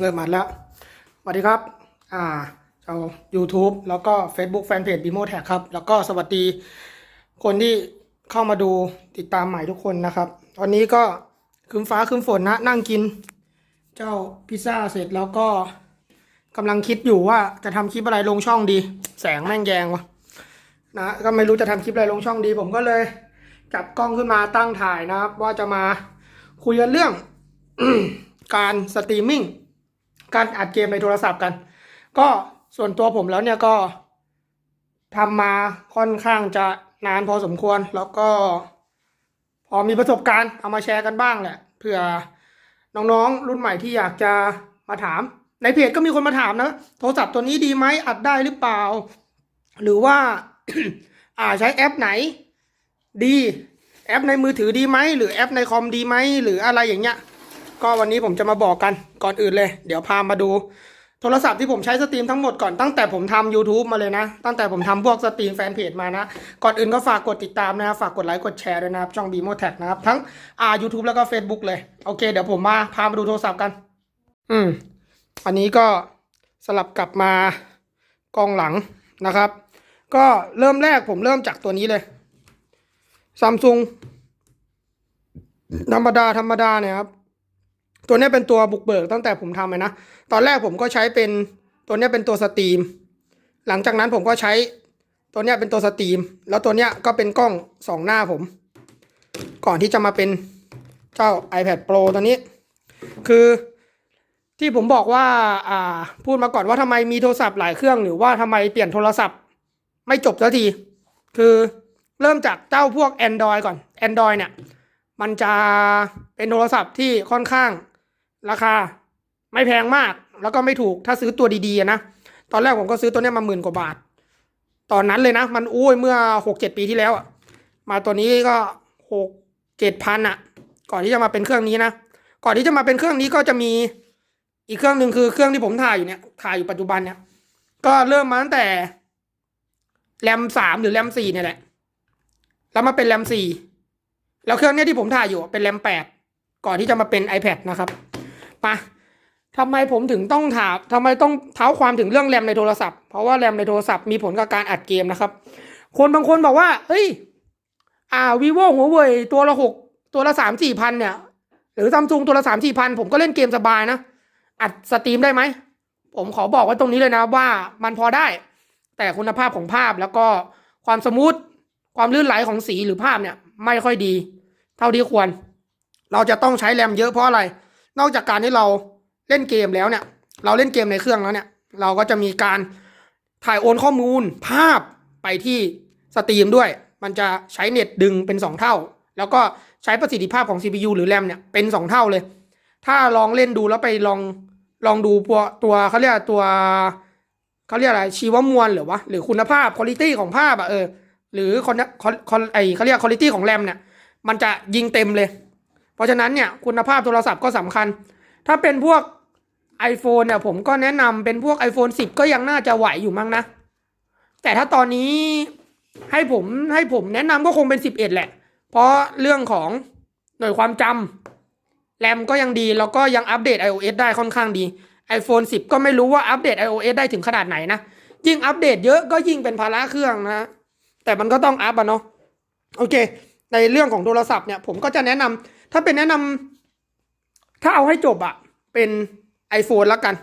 เริ่มอัดแล้วสวัสดีครับ อ่าชาว YouTube แล้วก็ Facebook Fanpage b i m o t a g ครับ แล้วก็สวัสดีคนที่เข้ามาดูติดตามใหม่ทุกคนนะครับ ตอนนี้ก็คืมฟ้าคืมฝนนะ นั่งกิน เจ้าพิซซ่าเสร็จแล้วก็กำลังคิดอยู่ว่าจะทำคลิปอะไรลงช่องดี แสงแม่งแยงวะนะก็ไม่รู้จะทำคลิปอะไรลงช่องดี ผมก็เลยจับกล้องขึ้นมาตั้งถ่ายนะครับ ว่าจะมาคุยกันเรื่องการสตรีมมิ่ง การอัดเกมในโทรศัพท์กัน ก็ส่วนตัวผมแล้วเนี่ยก็ทำมาค่อนข้างจะนานพอสมควร แล้วก็พอมีประสบการณ์เอามาแชร์กันบ้างแหละเผื่อน้องๆ รุ่นใหม่ที่อยากจะมาถาม ในเพจก็มีคนมาถามนะ โทรศัพท์ตัวนี้ดีไหมอัดได้หรือเปล่า หรือว่าอ่าใช้แอปไหน ดี แอปในมือถือดีไหมหรือแอปในคอมดีไหมหรืออะไรอย่างเงี้ย ก็วันนี้ผมจะมาบอกกันก่อนอื่นเลย เดี๋ยวพามาดู โทรศัพท์ที่ผมใช้สตรีมทั้งหมดก่อนตั้งแต่ผมทำ YouTube มาเลยนะ ตั้งแต่ผมทำพวกสตรีมแฟนเพจมานะ ก่อนอื่นก็ฝากกดติดตามนะครับฝากกดไลค์กดแชร์ด้วยนะครับช่อง b ีโมแท็กนะครับ ทั้งอ่า YouTube แล้วก็ Facebook เลย โอเค เดี๋ยวผมมาพามาดูโทรศัพท์กัน อืม อันนี้ก็สลับกลับมากองหลังนะครับ ก็เริ่มแรกผมเริ่มจากตัวนี้เลยซัมซุงธรรมดาธรรมดาเนี่ยครับ ตัวนี้เป็นตัวบุกเบิกตั้งแต่ผมทำเลยนะ ตอนแรกผมก็ใช้เป็นตัวนี้เป็นตัวสตรีม หลังจากนั้นผมก็ใช้ตัวนี้เป็นตัวสตรีม แล้วตัวนี้ก็เป็นกล้องสองหน้าผม ก่อนที่จะมาเป็นเจ้า iPad Pro ตัวนี้ คือที่ผมบอกว่าอ่าพูดมาก่อนว่าทำไมมีโทรศัพท์หลายเครื่อง หรือว่าทำไมเปลี่ยนโทรศัพท์ ไม่จบสักที คือเริ่มจากเจ้าพวก Android ก่อน Android เนี่ยมันจะเป็นโทรศัพท์ที่ค่อนข้าง ราคาไม่แพงมาก แล้วก็ไม่ถูกถ้าซื้อตัวดีๆนะ ตอนแรกผมก็ซื้อตัวนี้มาหมื่นกว่าบาท ตอนนั้นเลยนะ มันอุ้ยเมื่อหกเจ็ดปีที่แล้วอะมาตัวนี้ก็หกเจ็ดพันอะก่อนที่จะมาเป็นเครื่องนี้นะ ก่อนที่จะมาเป็นเครื่องนี้ก็จะมีอีกเครื่องหนึ่งคือเครื่องที่ผมถ่ายอยู่เนี่ยถ่ายอยู่ปัจจุบันเนี่ย ก็เริ่มมาตั้งแต่แรมสามหรือแรมสี่เนี่ยแหละ แล้วมาเป็นแรมสี่แล้วเครื่องเนี้ยที่ผมถ่ายอยู่เป็นแรมแปดก่อนที่จะมาเป็น iPad นะครับ มาทำไมผมถึงต้องถามทำไมต้องเท้าความถึงเรื่องแรมในโทรศัพท์ เพราะว่าแรมในโทรศัพท์มีผลกับการอัดเกมนะครับ คนบางคนบอกว่า เฮ้ย อ่า vivo หัวเว่ยตัวละหกตัวละสามสี่พันเนี่ย หรือซัมซุงตัวละสามสี่พันผมก็เล่นเกมสบายนะ อัดสตรีมได้ไหม ผมขอบอกไว้ตรงนี้เลยนะว่ามันพอได้ แต่คุณภาพของภาพแล้วก็ความสมูท ความลื่นไหลของสีหรือภาพเนี่ย ไม่ค่อยดี เท่าที่ควร เราจะต้องใช้แรมเยอะเพราะอะไร นอกจากการที่เราเล่นเกมแล้วเนี่ย เราเล่นเกมในเครื่องแล้วเนี่ย เราก็จะมีการถ่ายโอนข้อมูลภาพไปที่สตรีมด้วย มันจะใช้เน็ตดึงเป็น 2 เท่า แล้วก็ใช้ประสิทธิภาพของ CPU หรือแรมเนี่ยเป็น 2 เท่าเลย ถ้าลองเล่นดูแล้วไปลองลองดูตัวตัวเขาเรียกตัวเขาเรียกอะไรชีวมวลหรือวะหรือคุณภาพคุณภาพของภาพอะเออหรือคอนคอนคอนไอเขาเรียกคุณภาพของแรมเนี่ยมันจะยิงเต็มเลย ราะฉะนั้นเนี่ยคุณภาพโทรศัพท์ก็สำคัญ ถ้าเป็นพวก iPhone เนี่ยผมก็แนะนำเป็นพวก iPhone 10 ก็ยังน่าจะไหวอยู่มั้งนะ แต่ถ้าตอนนี้ให้ผมให้ผมแนะนำก็คงเป็น 11 แหละ เพราะเรื่องของหน่วยความจำแรมก็ยังดีแล้วก็ยังอัปเดต iOS ได้ค่อนข้างดี iPhone 10 ก็ไม่รู้ว่าอัปเดต iOS ได้ถึงขนาดไหนนะ ยิ่งอัปเดตเยอะก็ยิ่งเป็นภาระเครื่องนะ แต่มันก็ต้องอัพอะเนาะโอเค ในเรื่องของโทรศัพท์เนี่ยผมก็จะแนะนำ ถ้าเป็นแนะนำถ้าเอาให้จบอะเป็น iPhone แล้วกัน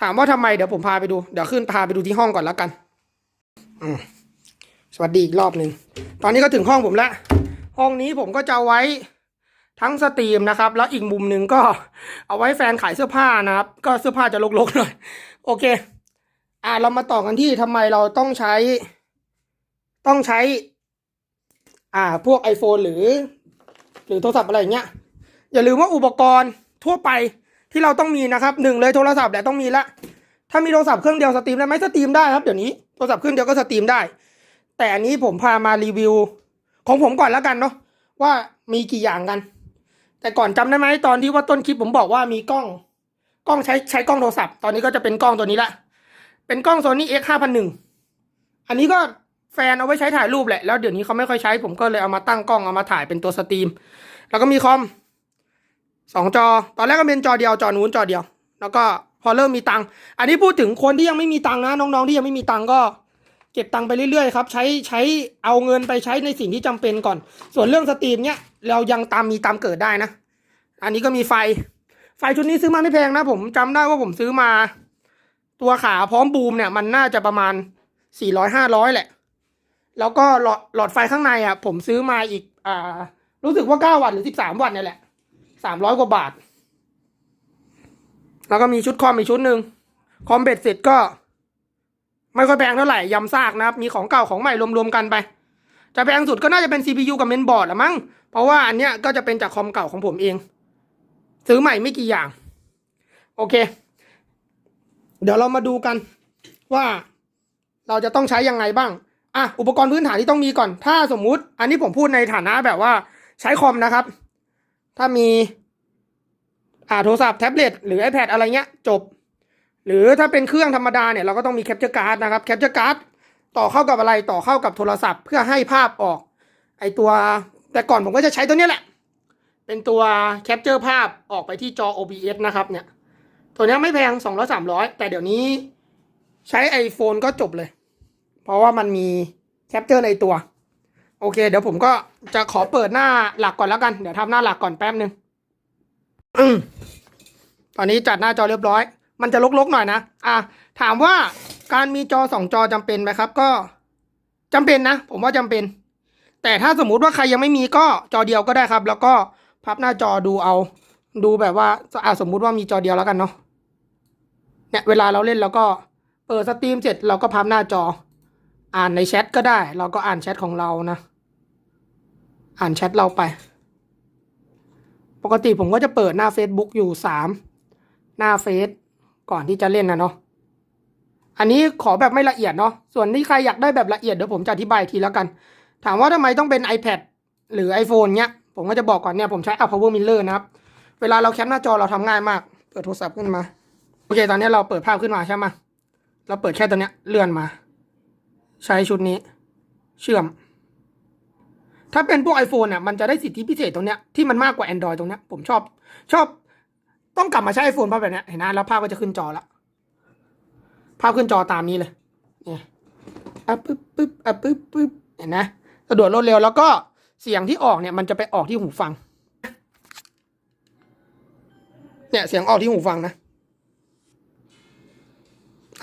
ถามว่าทำไมเดี๋ยวผมพาไปดู เดี๋ยวขึ้นพาไปดูที่ห้องก่อนแล้วกันสวัสดีอีกรอบหนึ่ง ตอนนี้ก็ถึงห้องผมแล้ว ห้องนี้ผมก็จะไว้ทั้งสตรีมนะครับ แล้วอีกมุมหนึ่งก็เอาไว้แฟนขายเสื้อผ้านะครับ ก็เสื้อผ้าจะรกๆหน่อย โอเค อ่าเรามาต่อกันที่ทำไมเราต้องใช้ ต้องใช้ อ่า พวก iPhone หรือ หรือโทรศัพท์อะไรอย่างเงี้ยอย่าลืมว่าอุปกรณ์ทั่วไปที่เราต้องมีนะครับหนึ่งเลยโทรศัพท์แหละต้องมีละถ้ามีโทรศัพท์เครื่องเดียวสตรีมได้ไหมสตรีมได้ครับเดี๋ยวนี้โทรศัพท์เครื่องเดียวก็สตรีมได้ แต่อันนี้ผมพามารีวิว ของผมก่อนแล้วกันเนาะว่ามีกี่อย่างกัน แต่ก่อนจำได้ไหมตอนที่ว่าต้นคลิปผมบอกว่ามีกล้อง กล้องใช้ใช้กล้องโทรศัพท์ ตอนนี้ก็จะเป็นกล้องตัวนี้ละเป็นกล้อง Sony X 5 0 0อันนี้ก็ แฟนเอาไว้ใช้ถ่ายรูปแหละ แล้วเดี๋ยวนี้เขาไม่ค่อยใช้ ผมก็เลยเอามาตั้งกล้องเอามาถ่ายเป็นตัวสตรีม แล้วก็มีคอมสองจอ ตอนแรกก็เป็นจอเดียวจอนู้นจอเดียว แล้วก็พอเริ่มมีตังค์อันนี้พูดถึงคนที่ยังไม่มีตังค์นะน้องๆที่ยังไม่มีตังค์ก็เก็บตังค์ไปเรื่อยๆครับใช้ใช้เอาเงินไปใช้ในสิ่งที่จำเป็นก่อน ส่วนเรื่องสตรีมเนี้ยเรายังตามมีตามเกิดได้นะ อันนี้ก็มีไฟ ไฟชุดนี้ซื้อมาไม่แพงนะ ผมจำได้ว่าผมซื้อมา ตัวขาพร้อมบูมเนี่ย มันน่าจะประมาณสี่ร้อยห้าร้อยแหละ แล้วก็หลอดหลอดไฟข้างในอะ ผมซื้อมาอีก อ่า รู้สึกว่าเก้าวัตต์หรือสิบสามวัตต์เนี่ยแหละสามร้อยกว่าบาท แล้วก็มีชุดคอมอีกชุดหนึ่งคอมเบ็ดเสร็จก็ ไม่ค่อยแพงเท่าไหร่ยำซากนะครับ มีของเก่าของใหม่รวมๆกันไป จะแพงสุดก็น่าจะเป็น CPU กับเมนบอร์ดละมั้ง เพราะว่าอันเนี้ยก็จะเป็นจากคอมเก่าของผมเอง ซื้อใหม่ไม่กี่อย่าง โอเค เดี๋ยวเรามาดูกันว่าเราจะต้องใช้ยังไงบ้าง อะอุปกรณ์พื้นฐานที่ต้องมีก่อน ถ้าสมมุติ อันนี้ผมพูดในฐานะแบบว่าใช้คอมนะครับ ถ้ามีอ่าโทรศัพท์แท็บเล็ตหรือ iPad อะไรเงี้ย จบ หรือถ้าเป็นเครื่องธรรมดาเนี่ยเราก็ต้องมีแคปเจอร์การ์ดนะครับแคปเจอร์การ์ดต่อเข้ากับอะไรต่อเข้ากับโทรศัพท์ เพื่อให้ภาพออก ไอตัวแต่ก่อนผมก็จะใช้ตัวนี้แหละ เป็นตัวแคปเจอร์ภาพออกไปที่จอ OBS นะครับเนี่ย ตัวนี้ไม่แพงสองร้อยสามร้อยแต่เดี๋ยวนี้ใช้ iPhone ก็จบเลย เพราะว่ามันมีแคปเจอร์ในตัว โอเค เดี๋ยวผมก็จะขอเปิดหน้าหลักก่อนแล้วกัน เดี๋ยวทำหน้าหลักก่อนแป๊บนึงตอนนี้จัดหน้าจอเรียบร้อย มันจะลกๆหน่อยนะ อะ ถามว่าการมีจอสองจอจำเป็นไหมครับ ก็จำเป็นนะ ผมว่าจำเป็น แต่ถ้าสมมุติว่าใครยังไม่มีก็จอเดียวก็ได้ครับ แล้วก็พับหน้าจอดูเอา ดูแบบว่าอะสมมุติว่ามีจอเดียวแล้วกันเนาะ เนี่ยเวลาเราเล่นเราก็เปิดสตรีมเสร็จเราก็พับหน้าจอ อ่านในแชทก็ได้ เราก็อ่านแชทของเรานะ อ่านแชทเราไป ปกติผมก็จะเปิดหน้า Facebook อยู่สามหน้าเฟซก่อนที่จะเล่นนะเนาะอันนี้ขอแบบไม่ละเอียดเนาะส่วนที่ใครอยากได้แบบละเอียดเดี๋ยวผมจะอธิบายทีแล้วกัน ถามว่าทำไมต้องเป็น iPad หรือ iPhone เนี้ย ผมก็จะบอกก่อนเนี่ยผมใช้ Apple Power Miller นะครับ เวลาเราแคปหน้าจอเราทำง่ายมาก เปิดโทรศัพท์ขึ้นมา โอเค ตอนนี้เราเปิดภาพขึ้นมาใช่ไหมเราเปิดแค่ตัวเนี้ยเลื่อนมา ใช้ชุดนี้ เชื่อม ถ้าเป็นพวก iPhone เนี่ยมันจะได้สิทธิพิเศษตรงเนี้ยที่มันมากกว่า Android ตรงเนี้ยผมชอบ ชอบ ต้องกลับมาใช้ iPhone ภาพแบบเนี้ยเห็นนะแล้วภาพก็จะขึ้นจอละภาพขึ้นจอตามนี้เลยเนี่ยอะปึ๊บปึ๊บอะปึ๊บปึ๊บเห็นนะสะดวกรวดเร็วแล้วก็เสียงที่ออกเนี่ย มันจะไปออกที่หูฟัง เนี่ยเสียงออกที่หูฟังนะ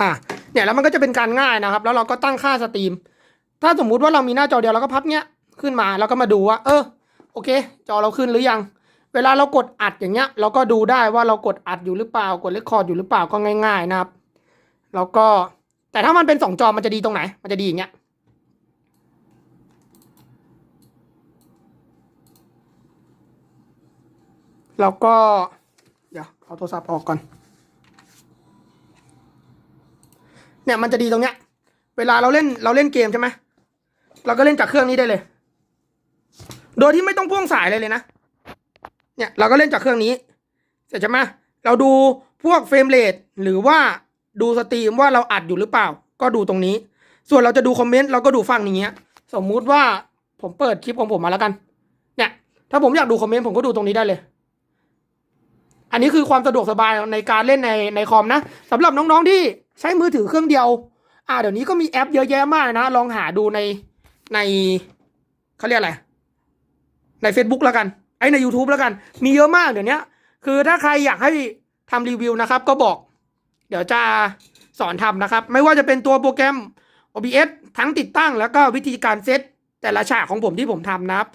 อะ เนี่ยแล้วมันก็จะเป็นการง่ายนะครับ แล้วเราก็ตั้งค่าสตรีม ถ้าสมมุติว่าเรามีหน้าจอเดียวเราก็พับเนี้ยขึ้นมาแล้วก็มาดูว่า เออโอเค จอเราขึ้นหรือยัง เวลาเรากดอัดอย่างเงี้ย เราก็ดูได้ว่าเรากดอัดอยู่หรือเปล่ากดเรคคอร์ดอยู่หรือเปล่าก็ง่าย ๆนะครับ แล้วก็แต่ถ้ามันเป็นสองจอมันจะดีตรงไหน มันจะดีอย่างเงี้ยแล้วก็ เดี๋ยวเอาโทรศัพท์ออกก่อน เนี่ยมันจะดีตรงเนี้ย เวลาเราเล่นเราเล่นเกมใช่ไหมเราก็เล่นจากเครื่องนี้ได้เลย โดยที่ไม่ต้องพ่วงสายเลยเลยนะ เนี่ยเราก็เล่นจากเครื่องนี้ เสร็จใช่ไหมเราดูพวกเฟรมเรทหรือว่าดูสตรีมว่าเราอัดอยู่หรือเปล่า ก็ดูตรงนี้ ส่วนเราจะดูคอมเมนต์เราก็ดูฝั่งนี้สมมุติว่าผมเปิดคลิปของผมมาแล้วกัน เนี่ย ถ้าผมอยากดูคอมเมนต์ผมก็ดูตรงนี้ได้เลย อันนี้คือความสะดวกสบายในการเล่นในในคอมนะสำหรับน้องๆที่ ใช้มือถือเครื่องเดียว อ่าเดี๋ยวนี้ก็มีแอปเยอะแยะมากนะ ลองหาดูในในเขาเรียกอะไร ใน Facebook แล้วกันไอใน YouTube แล้วกัน มีเยอะมากเดี๋ยวนี้คือถ้าใครอยากให้ทำรีวิวนะครับ ก็บอก เดี๋ยวจะสอนทำนะครับ ไม่ว่าจะเป็นตัวโปรแกรม OBS ทั้งติดตั้งแล้วก็วิธีการเซตแต่ละฉากของผมที่ผมทำนะครับ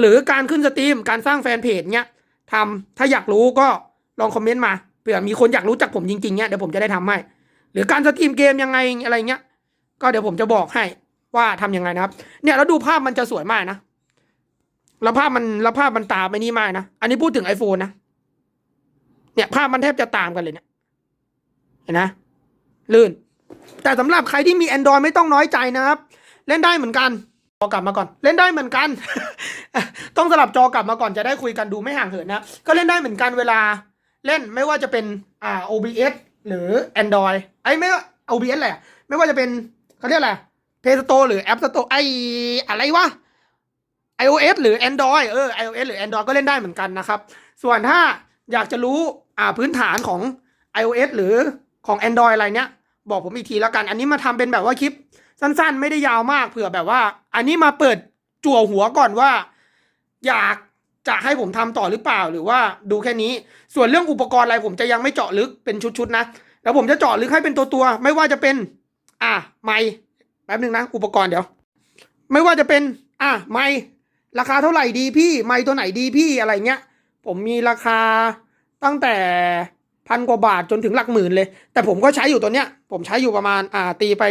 หรือการขึ้นสตรีมการสร้างแฟนเพจเนี้ยทำถ้าอยากรู้ก็ลองคอมเมนต์มาเผื่อมีคนอยากรู้จักผมจริงๆเนี้ยเดี๋ยวผมจะได้ทำให้ หรือการสตรีมเกมยังไงอะไรเงี้ย ก็เดี๋ยวผมจะบอกให้ว่าทำยังไงนะครับ เนี่ยแล้วดูภาพมันจะสวยมากนะแล้วภาพมันแล้วภาพมันตามไปนี่มากนะ อันนี้พูดถึง iPhone นะ เนี่ย ภาพมันแทบจะตามกันเลยเนี่ย เห็นนะ ลื่น แต่สำหรับใครที่มี Android ไม่ต้องน้อยใจนะครับ เล่นได้เหมือนกัน จอกลับมาก่อน เล่นได้เหมือนกัน ต้องสลับจอกลับมาก่อนจะได้คุยกันดูไม่ห่างเหินนะ ก็เล่นได้เหมือนกันเวลา เล่นไม่ว่าจะเป็นอ่า OBS หรือ Android ไอ้ไม่ว่า OBS แหละ ไม่ว่าจะเป็นเขาเรียกอะไร Play Store หรือ App Store ไอ้อะไรวะ iOS หรือ Android เออ iOS หรือ Android ก็เล่นได้เหมือนกันนะครับ ส่วนถ้าอยากจะรู้อ่าพื้นฐานของ iOS หรือของ Android อะไรเนี้ย บอกผมอีกทีแล้วกัน อันนี้มาทำเป็นแบบว่าคลิปสั้นๆ ไม่ได้ยาวมากเผื่อแบบว่า อันนี้มาเปิดจั่วหัวก่อนว่า อยาก จะให้ผมทำต่อหรือเปล่าหรือว่าดูแค่นี้ ส่วนเรื่องอุปกรณ์อะไรผมจะยังไม่เจาะลึกเป็นชุดๆนะแล้วผมจะเจาะลึกให้เป็นตัวตัวๆไม่ว่าจะเป็น อะไม้แป๊บนึงนะ อุปกรณ์เดี๋ยว ไม่ว่าจะเป็น อะไม้ราคาเท่าไหร่ดีพี่ ไม้ตัวไหนดีพี่อะไรเงี้ย ผมมีราคาตั้งแต่พันกว่าบาทจนถึงหลักหมื่นเลย แต่ผมก็ใช้อยู่ตัวเนี้ย ผมใช้อยู่ประมาณอ่าตีไป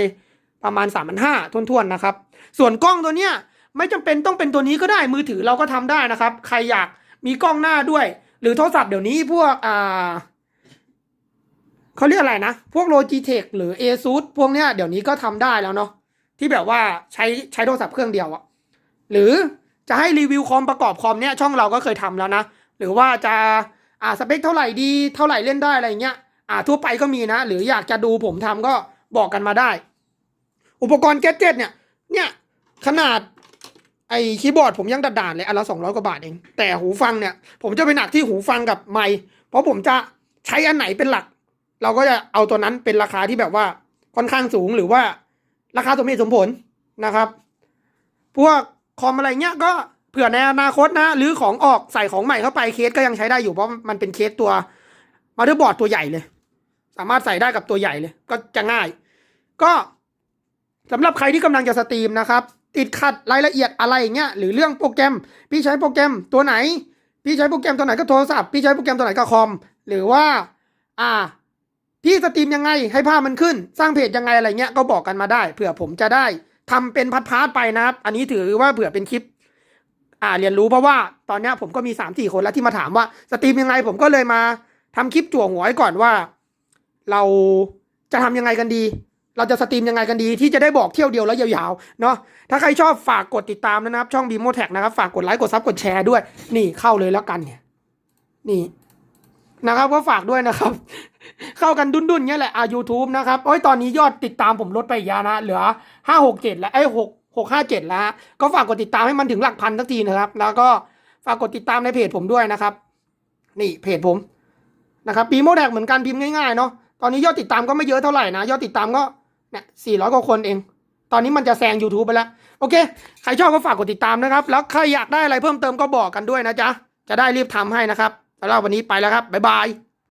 ประมาณสามพันห้าทวนๆนะครับ ส่วนกล้องตัวเนี้ย ไม่จำเป็นต้องเป็นตัวนี้ก็ได้มือถือเราก็ทำได้นะครับ ใครอยากมีกล้องหน้าด้วย หรือโทรศัพท์เดี๋ยวนี้พวกอ่าเขาเรียกอะไรนะ พวก Logitech หรือ ASUS พวกเนี้ยเดี๋ยวนี้ก็ทำได้แล้วเนาะที่แบบว่าใช้ใช้โทรศัพท์เครื่องเดียวอะหรือจะให้รีวิวคอมประกอบคอมเนี้ยช่องเราก็เคยทำแล้วนะ หรือว่าจะอ่าสเปคเท่าไหร่ดีเท่าไหร่เล่นได้อะไรเงี้ยอ่าทั่วไปก็มีนะ หรืออยากจะดูผมทำก็บอกกันมาได้ อุปกรณ์แกดเจ็ตเนี่ยเนี่ยขนาด ไอคีย์บอร์ดผมยังด่านๆเลยอันละสองร้อยกว่าบาทเอง แต่หูฟังเนี่ย ผมจะไปหนักที่หูฟังกับไมค์เพราะผมจะใช้อันไหนเป็นหลัก เราก็จะเอาตัวนั้นเป็นราคาที่แบบว่าค่อนข้างสูงหรือว่าราคาสมเหตุสมผลนะครับ พวกคอมอะไรเงี้ยก็เผื่อในอนาคตนะหรือของออกใส่ของใหม่เข้าไปเคสก็ยังใช้ได้อยู่เพราะมันเป็นเคสตัวมาเตอร์บอร์ดตัวใหญ่เลย สามารถใส่ได้กับตัวใหญ่เลย ก็จะง่าย ก็สำหรับใครที่กำลังจะสตรีมนะครับ ติดขัดรายละเอียดอะไรอย่างเงี้ยหรือเรื่องโปรแกรม พี่ใช้โปรแกรมตัวไหน พี่ใช้โปรแกรมตัวไหนก็โทรศัพท์พี่ใช้โปรแกรมตัวไหนก็คอม หรือว่า อ่า พี่สตรีมยังไงให้ภาพมันขึ้น สร้างเพจยังไงอะไรเงี้ยก็บอกกันมาได้เผื่อผมจะได้ทำเป็นพาร์ทไปนะครับ อันนี้ถือว่าเผื่อเป็นคลิป อ่าเรียนรู้เพราะว่าตอนนี้ผมก็มีสามสี่คนแล้วที่มาถามว่าสตรีมยังไงผมก็เลยมาทำคลิปจั่วหัวไว้ก่อนว่า เราจะทำยังไงกันดี เราจะสตรีมยังไงกันดีที่จะได้บอกเที่ยวเดียวแล้วยาวๆเนาะถ้าใครชอบฝากกดติดตามนะครับ ช่องบีโมแท็กนะครับฝากกดไลค์กดซับกดแชร์ด้วย นี่เข้าเลยแล้วกันเนี่ย นี่นะครับก็ฝากด้วยนะครับ เข้ากันดุนๆเงี้ยแหละอ่า YouTube นะครับโอ้ยตอนนี้ยอดติดตามผมลดไปอีกเยอะนะ เหลือห้าหกเจ็ดแล้วไอ้หกหกห้าเจ็ดแล้ว ก็ฝากกดติดตามให้มันถึงหลักพันสักทีนะครับ แล้วก็ฝากกดติดตามในเพจผมด้วยนะครับ นี่เพจผมนะครับปีโมแดกเหมือนกันพิมพ์ง่ายๆเนาะตอนนี้ยอดติดตามก็ไม่เยอะเท่าไหร่นะ ยอดติดตามก็ เนี่ยสี่ร้อยกว่าคนเอง ตอนนี้มันจะแซง YouTube ไปแล้ว โอเค ใครชอบก็ฝากกดติดตามนะครับ แล้วใครอยากได้อะไรเพิ่มเติมก็บอกกันด้วยนะจ๊ะ จะได้รีบทำให้นะครับสำหรับวันนี้ไปแล้วครับ บ๊ายบาย